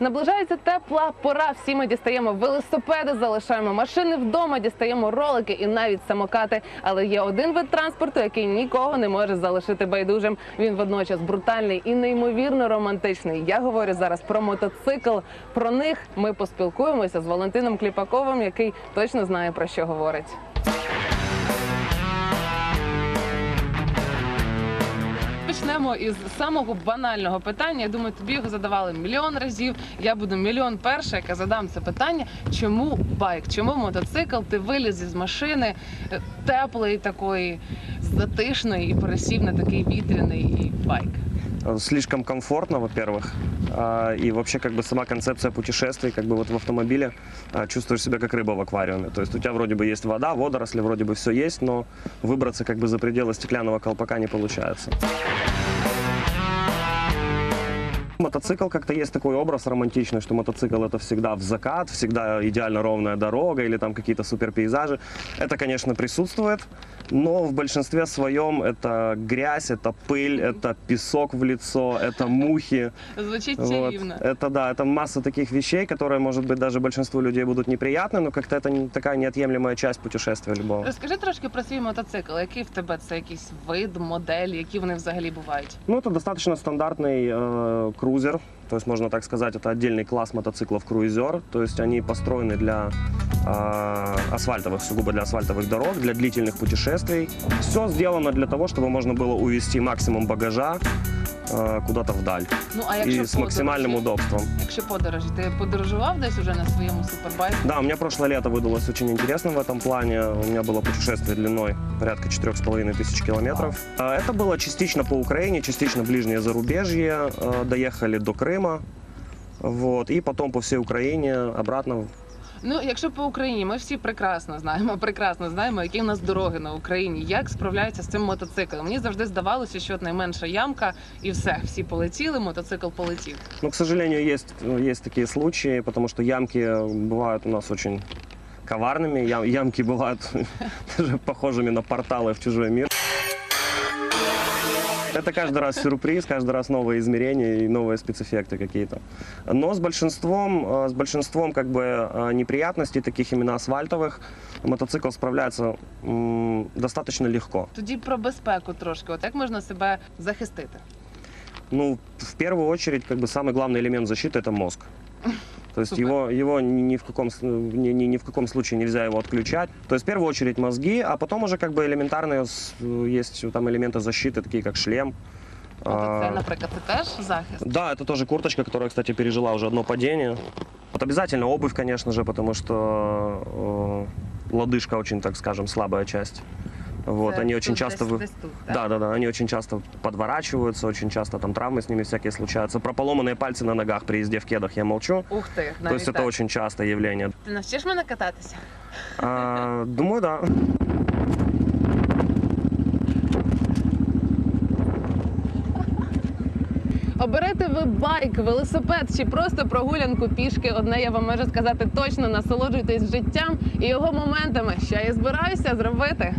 Наближається тепла пора. Всі ми дістаємо велосипеди, залишаємо машини вдома, дістаємо ролики і навіть самокати. Але є один вид транспорту, який нікого не може залишити байдужим. Він водночас брутальний і неймовірно романтичний. Я говорю зараз про мотоцикл. Про них ми поспілкуємося з Валентином Кліпаковим, який точно знає про що говорить. Почнемо із самого банального питання. Я думаю, тобі його задавали мільйон разів. Я буду мільйон перша, яка задам це питання. Чому байк? Чому мотоцикл? Ти виліз із машини е, теплої такої, затишної і пересів на такий вітряний байк. Слишком комфортно, во-первых, а, и вообще как бы сама концепция путешествий, как бы вот в автомобиле а, чувствуешь себя как рыба в аквариуме. То есть у тебя вроде бы есть вода, водоросли, вроде бы все есть, но выбраться как бы за пределы стеклянного колпака не получается. Мотоцикл как-то есть такой образ романтичный, что мотоцикл это всегда в закат, всегда идеально ровная дорога или там какие-то супер пейзажи. Это, конечно, присутствует, но в большинстве своем это грязь, это пыль, это песок в лицо, это мухи. Звучить Вот. чарівно. Это да, это масса таких вещей, которые, может быть, даже большинству людей будут неприятны, но как-то это не- такая неотъемлемая часть путешествия любого. Розкажи трошки про свій мотоцикл. Який в тебе це якийсь вид, модель, які вони взагалі бувають? Ну, это достаточно стандартный э, крузер, то есть можно так сказать, это отдельный класс мотоциклов круизер, то есть они построены для э, асфальтовых, сугубо для асфальтовых дорог, для длительных путешествий. Все сделано для того, чтобы можно было увезти максимум багажа э, куда-то вдаль Ну а якщо и с максимальным подорожі? удобством. Якщо подорожі, ти подорожував десь уже на своєму супербайку? Да, у меня прошлое лето выдалось очень интересным в этом плане. У меня было путешествие длиной порядка 4,5 тысяч километров. А, Это было частично по Украине, частично ближнее зарубежье. А, Доехали до Крыма. Вот, и потом по всей Украине обратно. Ну, якщо по Україні, ми всі прекрасно знаємо, прекрасно знаємо, які в нас дороги на Україні, як справляються з цим мотоциклом. Мені завжди здавалося, що от найменша ямка, і все, всі полетіли, мотоцикл полетів. Но, к сожалению, есть, есть такие случаи, потому что ямки бывают у нас очень коварными. Ям- Ямки бывают даже похожими на порталы в чужой мир. Это каждый раз сюрприз, каждый раз новые измерения и новые спецэффекты какие-то. Но с большинством, э, с большинством как бы э, неприятностей, таких именно асфальтовых, мотоцикл справляется м, достаточно легко. Тоді про безпеку трошки. От як можна себе захистити? Ну, в первую очередь, как бы самый главный элемент защиты это мозг. То есть Супер. его, его ни, в каком, ни, ни, ни в каком случае нельзя его отключать. То есть в первую очередь мозги, а потом уже как бы элементарные есть там элементы защиты, такие как шлем. От А, це, наприклад, теж захист. да, это тоже курточка, которая, кстати, пережила уже одно падение. Вот обязательно обувь, конечно же, потому что э, лодыжка очень, так скажем, слабая часть. Вот, Це они очень тут часто... десь- вы- десь тут, так? Да, да, да. Они очень часто подворачиваются, очень часто там травмы с ними всякие случаются. Про поломанные пальцы на ногах при езде в кедах я молчу. Ух ти, То навіть есть это так. очень частое явление. Ти навчиш мене кататися? А, думаю, да. Оберете ви байк, велосипед чи просто прогулянку пішки. Одне я вам можу сказати точно, насолоджуйтесь життям і його моментами, що я збираюся зробити.